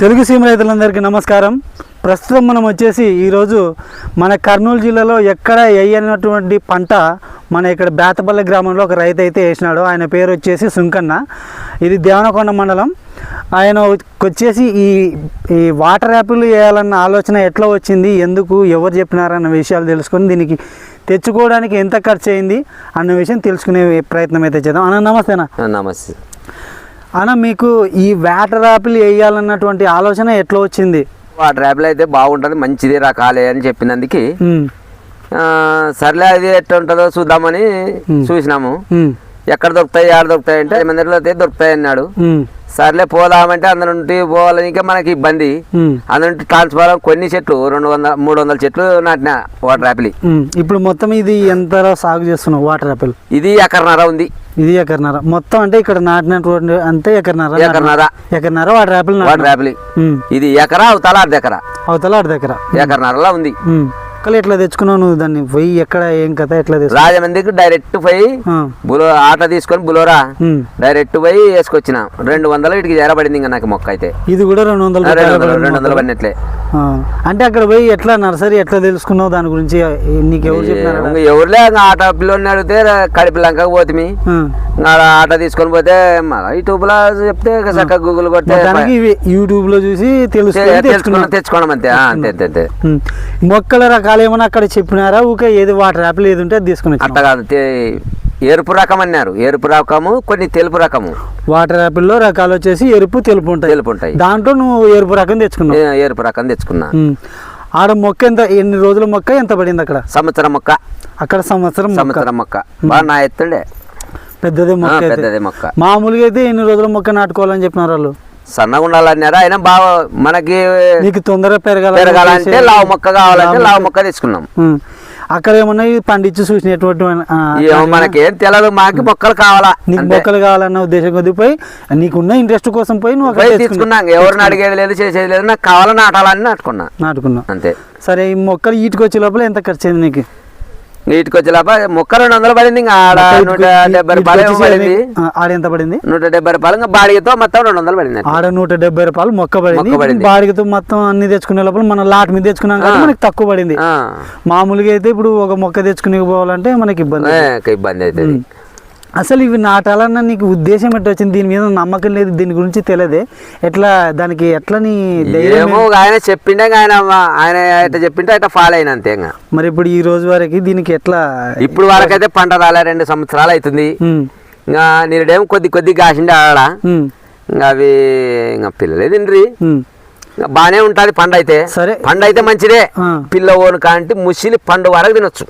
తెలుగు సీమ రైతులందరికీ నమస్కారం. ప్రస్తుతం మనం వచ్చేసి ఈరోజు మన కర్నూలు జిల్లాలో ఎక్కడ వేయనటువంటి పంట మన ఇక్కడ బేతపల్లి గ్రామంలో ఒక రైతు అయితే వేసినాడు. ఆయన పేరు వచ్చేసి సుంకన్న. ఇది దేవనకొండ మండలం. ఆయన వచ్చేసి ఈ ఈ వాటర్ యాపిల్ వేయాలన్న ఆలోచన ఎట్లా వచ్చింది? ఎందుకు? ఎవరు చెప్పినారన్న విషయాలు తెలుసుకొని దీనికి తెచ్చుకోవడానికి ఎంత ఖర్చు అయింది? అన్న విషయం తెలుసుకునే ప్రయత్నం అయితే చేద్దాం. అన్న నమస్తేనా నమస్తే. అన్న మీకు ఈ వాటర్ యాపిల్ వేయాలన్నటువంటి ఆలోచన ఎట్లా వచ్చింది? వాటర్ యాపిల్ అయితే బాగుంటుంది మంచిది రకాలే అని చెప్పినందుకు. సర్లే అది ఎట్లా ఉంటుందో చూద్దామని చూసినాము. ఎక్కడ దొరుకుతాయి ఆడ దొరుకుతాయి అంటే అయితే దొరుకుతాయి అన్నాడు. సర్లే పోదామంటే అందరి నుండి పోవాలని ఇంకా మనకి ఇబ్బంది. నుండి ట్రాన్స్ఫర్ కొన్ని చెట్లు రెండు వందల మూడు వందల చెట్లు నాటిన వాటర్ యాపిల్. ఇప్పుడు మొత్తం ఇది ఎంత సాగు చేస్తున్నావు వాటర్ యాపిల్ ఇది ఎకరన్నర ఉంది. ఇది ఎకరన్నర. మొత్తం అంటే ఇక్కడ నాటినటువంటి అంతే ఎకరన్నర ఎకరన్నర. ఎకరన్నర వాటర్ యాపిల్ వాటర్ యాపిల్ ఉమ్, ఇది ఎకరా అవతల అర్ధ ఎకరా. అవతల అర్ధ ఎకర. ఎకరన్నరలా ఉంది. అక్కడ ఎట్లా తెచ్చుకున్నావు నువ్వు దాన్ని? పోయి ఎక్కడ ఏం కథ ఎట్లా రాజమండ్రికి డైరెక్ట్ పోయి బులో ఆటో తీసుకొని బులోరా. డైరెక్ట్ పోయి వేసుకొచ్చిన. రెండు వందలు ఇటుకి చేరబడింది ఇంకా నాకు మొక్క అయితే. ఇది కూడా రెండు వందల రెండు వందలు. పడినట్లే. అంటే అక్కడ పోయి ఎట్లా నర్సరీ ఎట్లా తెలుసుకున్నావు? దాని గురించి నీకు ఎవరు చెప్పినారు? ఇంకా ఎవరులే? ఆటో పిల్లని అడిగితే కడిపి ఇంకా ఆడ ఆటో తీసుకొని పోతే యూట్యూబ్లో చెప్తే చక్కగా గూగుల్ ఇవి యూట్యూబ్లో చూసి తెలుసుకొని తెచ్చుకున్నావు. తెచ్చుకోవడం అంతే. అంతే అంతే. మొక్కల రకాలు ఏమైనా అక్కడ చెప్పినారా? ఊకే ఏది వాటర్ యాపిల్ ఏది ఉంటే అది తీసుకుని. అట్లా కాదు ఎరుపు రకం అన్నారు. ఎరుపు రకము కొన్ని తెలుపు రకము. వాటర్ యాపిల్లో రకాలు వచ్చేసి ఎరుపు తెలుపు ఉంటాయి. తెలుపు ఉంటాయి దాంట్లో నువ్వు ఎరుపు రకం తెచ్చుకున్నావు. ఎరుపు రకం తెచ్చుకున్నా. ఆడ మొక్క ఎంత ఎన్ని రోజుల మొక్క ఎంత పడింది అక్కడ? సంవత్సరం మొక్క. అక్కడ సంవత్సరం సంవత్సరం మొక్క. బాగా నా ఎత్తుండే పెద్దదే మొక్క పెద్దదే మొక్క. మామూలుగా అయితే ఎన్ని రోజుల మొక్క నాటుకోవాలని చెప్పినారు వాళ్ళు? సన్నగా ఉండాలన్నారు? అయినా బాగా మనకి నీకు తొందరగా పెరగాలని పెరగాలంటే లావు మొక్క కావాలంటే లావు మొక్క. తీసుకున్నాం. అక్కడ ఏమన్నా ఇది పండించి చూసినటువంటి మనకేం తెలియదు మాకి మొక్కలు కావాలా? నీకు. మొక్కలు కావాలన్న ఉద్దేశం కొద్ది పోయి నీకున్న ఇంట్రెస్ట్ కోసం పోయి నువ్వు. తీసుకున్నాం. ఎవరిని అడిగేది లేదు చేసేది లేదు. నాకు కావాలని నాటాలని నాటుకున్నా. నాటుకున్నావు. అంతే. సరే ఈ మొక్కలు ఈటుకు వచ్చే లోపల ఎంత ఖర్చు అయింది నీకు? నీటికి వచ్చేలాప మొక్క రెండు వందలు పడింది ఇంకా ఆడ నూట డెబ్బై రూపాయలు పడింది. ఆడ ఎంత పడింది? నూట డెబ్బై రూపాయలు ఇంకా బాడిగతో మొత్తం రెండు వందలు పడింది ఆడ నూట డెబ్బై రూపాయలు మొక్క పడింది. బాడిగతో మొత్తం అన్ని తెచ్చుకునే లోపల మన లాట్ మీద తెచ్చుకున్నాం కాబట్టి. మనకి తక్కువ పడింది. మామూలుగా అయితే ఇప్పుడు ఒక మొక్క తెచ్చుకుని పోవాలంటే మనకి ఇబ్బంది ఇబ్బంది అవుతుంది. అసలు ఇవి నాటాలన్న నీకు ఉద్దేశం ఎట్లా వచ్చింది? దీని మీద నమ్మకం లేదు దీని గురించి తెలియదే. ఎట్లా దానికి ఎట్లా నీ ఏమో ఆయన చెప్పిండే ఆయన ఆయన ఎట్లా చెప్పింటే అట్లా ఫాలో అయిన అంతే ఇంకా. మరి ఇప్పుడు ఈ రోజు వరకు దీనికి ఎట్లా ఇప్పుడు వరకైతే పంట రాలే రెండు సంవత్సరాలు అవుతుంది. ఇంకా నీరుడేమో కొద్ది కొద్ది కాసిండే ఆడ. అవి ఇంకా పిల్లలే తిండ్రి బాగానే ఉంటుంది పండు అయితే. సరే. పండు అయితే మంచిదే. ఆ. పిల్ల ఓను కాంటి ముసిలి పండు వరకు తినొచ్చు.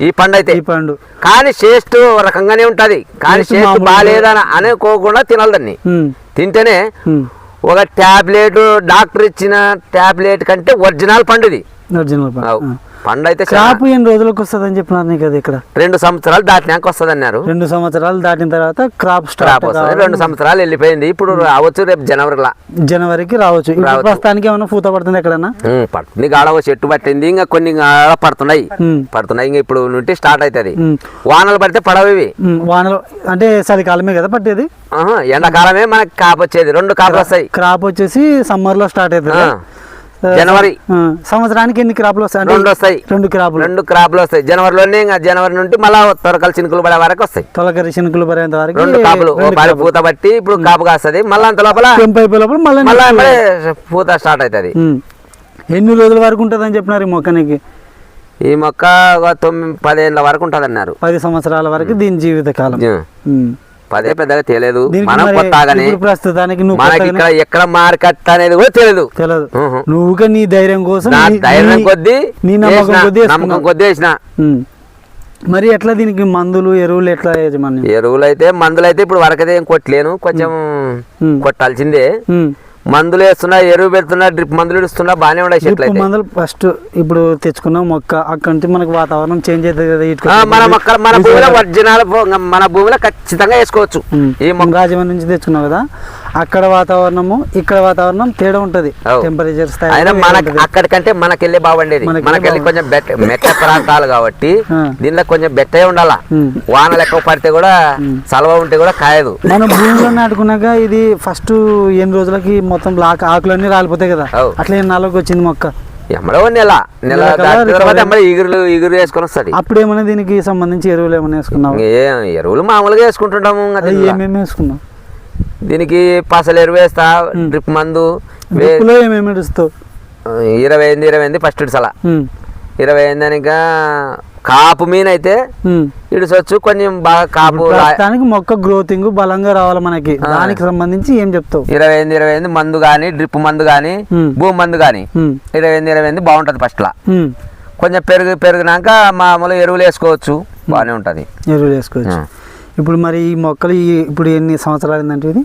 ఈ పండు అయితే. ఈ పండు. కానీ టేస్ట్ రకంగానే ఉంటది. కానీ మామూలుగా- బాగాలేదని అనుకోకుండా తినాలి దాన్ని. ఉమ్, తింటేనే. ఒక ట్యాబ్లెట్ డాక్టర్ ఇచ్చిన ట్యాబ్లెట్ కంటే ఒరిజినల్ పండు. ఇది ఒరిజినల్ పండు అయితే క్రాప్ ఎన్ని రోజులకు వస్తుంది అని చెప్పినారు నీకు అది ఇక్కడ. రెండు సంవత్సరాలు దాటినాక వస్తుంది అన్నారు రెండు సంవత్సరాలు దాటిన తర్వాత క్రాప్ క్రాప్ స్టార్ట్ వస్తుంది రెండు సంవత్సరాలు వెళ్ళిపోయింది. ఇప్పుడు రావచ్చు రేపు జనవరిలా. జనవరికి రావచ్చు. ప్రస్తుతానికి ఏమైనా పూత పడుతుంది ఎక్కడన్నా? పడుతుంది. గాడ చెట్టు పట్టింది. ఇంకా కొన్ని గాడ పడుతున్నాయి. పడుతున్నాయి. ఇంకా ఇప్పుడు నుండి స్టార్ట్ అవుతుంది. వానలు పడితే పడవు వానలో అంటే చలికాలమే కదా పట్టేది? ఎండాకాలమే మనకి కాపు వచ్చేది. రెండు కాపులు వస్తాయి. క్రాప్ వచ్చేసి సమ్మర్లో స్టార్ట్ అవుతుంది. జనవరి సంవత్సరానికి ఎన్ని క్రాప్లు వస్తాయి? రెండు వస్తాయి. రెండు క్రాపులు. రెండు క్రాప్లు వస్తాయి. జనవరిలోనే ఇంకా జనవరి నుండి మళ్ళా త్వరకలు చినుకులు పడే వరకు వస్తాయి. తొలకరి శనుకులు పడేంత వరకు రెండు కాపులు పారి. పూత బట్టి ఇప్పుడు కాపు కాస్తుంది. మళ్ళీ అంత లోపల మళ్ళీ పూత స్టార్ట్ అవుతుంది. ఎన్ని రోజుల వరకు ఉంటుంది అని చెప్పినారు ఈ మొక్కనికి? ఈ మొక్క తొమ్మిది పదేళ్ళ వరకు ఉంటుంది అన్నారు పది సంవత్సరాల వరకు దీని జీవిత పదే పెద్దగా తెలియదు మనం కొత్తగానే ప్రస్తుతానికి నువ్వు మనకి ఇక్కడ ఎక్కడ మార్కెట్ అనేది కూడా తెలియదు తెలియదు ఉహు. నువ్వుగా నీ ధైర్యం కోసం నా ధైర్యం కొద్దీ నీ నమ్మకం కొద్దీ నమ్మకం వేసుకున్నావు. కొద్దీ వేసిన. మరి ఎట్లా దీనికి మందులు ఎరువులు ఎట్లా ఎరువులు అయితే మందులు అయితే ఇప్పుడు వరకైతే ఏం కొట్టలేను కొంచెం. కొట్టాల్సిందే. మందులు వేస్తున్నా ఎరువు పెడుతున్నా డ్రిప్ మందులు ఇస్తున్నా బాగానే ఉన్నాయి చెట్లు మందులు ఫస్ట్ ఇప్పుడు తెచ్చుకున్నాం మొక్క అక్కడి నుంచి మనకు వాతావరణం చేంజ్ అవుతుంది కదా మన మొక్కలు మన భూమిలో ఒరిజినల్ మన భూమిలో ఖచ్చితంగా వేసుకోవచ్చు. ఈ మొక్క రాజమండ్రి నుంచి తెచ్చుకున్నావు కదా? అక్కడ వాతావరణము ఇక్కడ వాతావరణం తేడా ఉంటది. టెంపరేచర్ స్థాయి మనకి. అక్కడికంటే మనకెళ్ళి బాగుండేది మనకెళ్ళి మనకెళ్ళి కొంచెం బెట్ట మెట్ట ప్రాంతాలు కాబట్టి. దీనిలో కొంచెం బెట్టే ఉండాలా. వానలు ఎక్కువ పడితే కూడా సలవ ఉంటే కూడా కాయదు. మనం భూమిలో నాటుకున్నాక ఇది ఫస్ట్ ఎన్ని రోజులకి మొత్తం ఆకు ఆకులన్నీ రాలిపోతాయి కదా. అట్లా ఎన్ని నెలలకు వచ్చింది మొక్క. ఎమ్మడో నెల. నెల తర్వాత ఈగురు ఈగురు వేసుకొని వస్తుంది. అప్పుడు ఏమైనా దీనికి సంబంధించి ఎరువులు ఏమైనా వేసుకున్నావు? ఏ ఎరువులు మామూలుగా వేసుకుంటుంటాము. ఏమేమి వేసుకున్నావు? దీనికి పసలు ఎరువు వేస్తా డ్రిప్ మందు ఇరవై ఎనిమిది ఇరవై ఎనిమిది ఫస్ట్ ఇడిసలా. ఇరవై ఎనిమిది ఇంకా కాపు మీన్ అయితే. ఇడిసొచ్చు కొంచెం బాగా కాపు ప్రస్తుతానికి మొక్క గ్రోతింగ్ బలంగా రావాలి మనకి. దానికి సంబంధించి ఏం చెప్తావు? ఇరవై ఎనిమిది ఇరవై ఎనిమిది మందు కానీ డ్రిప్ మందు కానీ. భూమి మందు కానీ ఇరవై ఎనిమిది ఇరవై ఎనిమిది బాగుంటుంది ఫస్ట్లో ఉమ్. కొంచెం పెరుగు పెరిగినాక మామూలు ఎరువులు వేసుకోవచ్చు బాగానే ఉంటుంది. ఎరువులు వేసుకోవచ్చు. ఇప్పుడు మరి ఈ మొక్కలు ఇప్పుడు ఎన్ని సంవత్సరాలు అయిందంటే ఇది?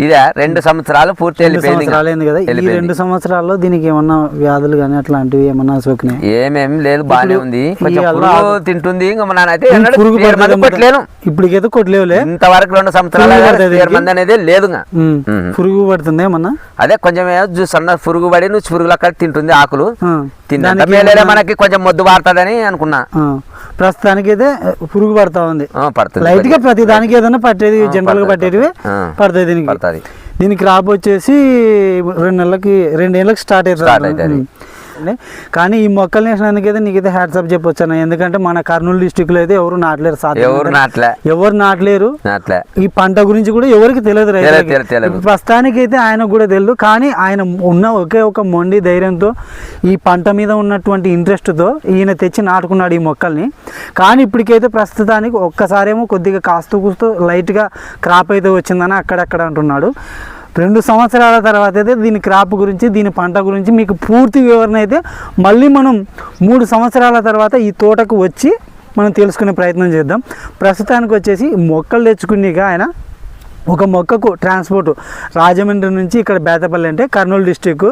ఇదే రెండు సంవత్సరాలు పూర్తి వెళ్ళిపోయింది కదా. ఈ. రెండు సంవత్సరాల్లో దీనికి ఏమన్నా వ్యాధులు కానీ అట్లాంటివి ఏమన్నా సోకినాయి? ఏమేం లేదు బాగానే ఉంది. తింటుంది. ఇప్పటికైతే కొట్టలేవులే. ఇంతవరకు రెండు సంవత్సరాలు? మంది అనేది లేదు. పురుగు పడుతుంది ఏమన్నా? అదే కొంచెం అన్న పురుగు పడి నువ్వు పురుగులు అక్కడ తింటుంది ఆకులు. ఏమన్నా- మనకి కొంచెం మొద్దు పారుతుందని అనుకున్నా. ప్రస్తుతానికి అయితే పురుగు పడతా ఉంది. లైట్గా ప్రతి దానికి ఏదైనా పట్టేది జనరల్గా పట్టేటివి. పడతాయి దీనికి. పడుతుంది. దీనికి క్రాప్ వచ్చేసి రెండు నెలలకి రెండేళ్ళకి స్టార్ట్ అవుతుంది. ఉమ్. కానీ ఈ మొక్కలు వేసినందుకైతే నీకైతే హ్యాట్సప్ చెప్పొచ్చు అన్న ఎందుకంటే మన కర్నూలు డిస్టిక్లో అయితే ఎవరు నాటలేరు సాధ్యం ఎవరు నాట్లే. ఎవరు నాటలేరు. నాట్లే. ఈ పంట గురించి కూడా ఎవరికి తెలియదు రైతులకి. ప్రస్తుతానికి అయితే ఆయన కూడా తెలియదు. కానీ ఆయన ఉన్న ఒకే ఒక మొండి ధైర్యంతో ఈ పంట మీద ఉన్నటువంటి ఇంట్రెస్ట్తో ఈయన తెచ్చి నాటుకున్నాడు ఈ మొక్కల్ని. కానీ ఇప్పటికైతే ప్రస్తుతానికి ఒక్కసారేమో కొద్దిగా కాస్తూ కూస్తూ లైట్గా క్రాప్ అయితే వచ్చిందని అక్కడక్కడ అంటున్నాడు. రెండు సంవత్సరాల తర్వాత అయితే దీని క్రాప్ గురించి దీని పంట గురించి మీకు పూర్తి వివరణ అయితే మళ్ళీ మనం మూడు సంవత్సరాల తర్వాత ఈ తోటకు వచ్చి మనం తెలుసుకునే ప్రయత్నం చేద్దాం. ప్రస్తుతానికి వచ్చేసి మొక్కలు తెచ్చుకునేగా ఆయన ఒక మొక్కకు ట్రాన్స్పోర్ట్ రాజమండ్రి నుంచి ఇక్కడ బేతపల్లి అంటే కర్నూలు డిస్టిక్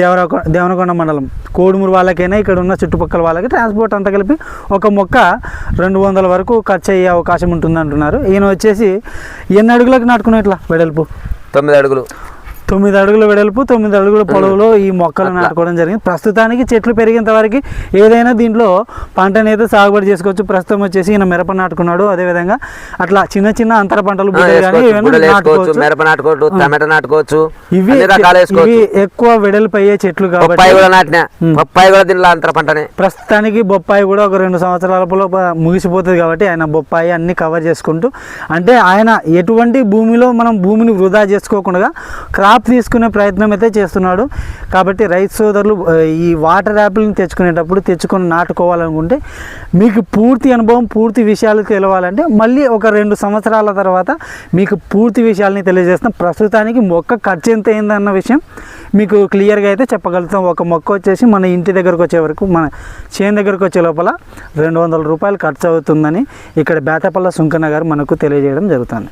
దేవరకొ దేవనకొండ మండలం. కోడుమూరు వాళ్ళకైనా ఇక్కడ ఉన్న చుట్టుపక్కల వాళ్ళకి ట్రాన్స్పోర్ట్ అంతా కలిపి ఒక మొక్క రెండు వందల వరకు ఖర్చు అయ్యే అవకాశం ఉంటుంది అంటున్నారు ఈయన వచ్చేసి ఎన్ని అడుగులకు నాటుకున్నా ఇట్లా వెడల్పు? తొమ్మిది అడుగులు. తొమ్మిది అడుగుల వెడల్పు తొమ్మిది అడుగుల పొడవులో ఈ మొక్కలు నాటుకోవడం జరిగింది. ప్రస్తుతానికి చెట్లు పెరిగేంత వరకు ఏదైనా దీంట్లో పంటనైతే సాగుబడి చేసుకోవచ్చు. ప్రస్తుతం వచ్చేసి ఈయన మిరప నాటుకున్నాడు. అదేవిధంగా అట్లా చిన్న చిన్న అంతర పంటలు మిరప నాటుకోవచ్చు టమాటా నాటుకోవచ్చు ఇవి ఇవి ఎక్కువ వెడల్పు అయ్యే చెట్లు కాబట్టి కూడా నాటినా? బొప్పాయి కూడా దీనిలో అంతర పంటనే? ప్రస్తుతానికి బొప్పాయి కూడా ఒక రెండు సంవత్సరాల ముగిసిపోతుంది కాబట్టి ఆయన బొప్పాయి అన్ని కవర్ చేసుకుంటూ అంటే ఆయన ఎటువంటి భూమిలో మనం భూమిని వృధా చేసుకోకుండా క్రాప్ తీసుకునే ప్రయత్నం అయితే చేస్తున్నాడు. కాబట్టి రైతు సోదరులు ఈ వాటర్ యాప్లను తెచ్చుకునేటప్పుడు తెచ్చుకొని నాటుకోవాలనుకుంటే మీకు పూర్తి అనుభవం పూర్తి విషయాలు తెలవాలంటే మళ్ళీ ఒక రెండు సంవత్సరాల తర్వాత మీకు పూర్తి విషయాల్ని తెలియజేస్తాం. ప్రస్తుతానికి మొక్క ఖర్చు ఎంత అయిందన్న విషయం మీకు క్లియర్గా అయితే చెప్పగలుగుతాం. ఒక మొక్క వచ్చేసి మన ఇంటి దగ్గరకు వచ్చే వరకు మన చేను దగ్గరకు వచ్చే లోపల రెండు వందల రూపాయలు ఖర్చు అవుతుందని ఇక్కడ బేతపల్ల సుంకన్న గారు మనకు తెలియజేయడం జరుగుతుంది.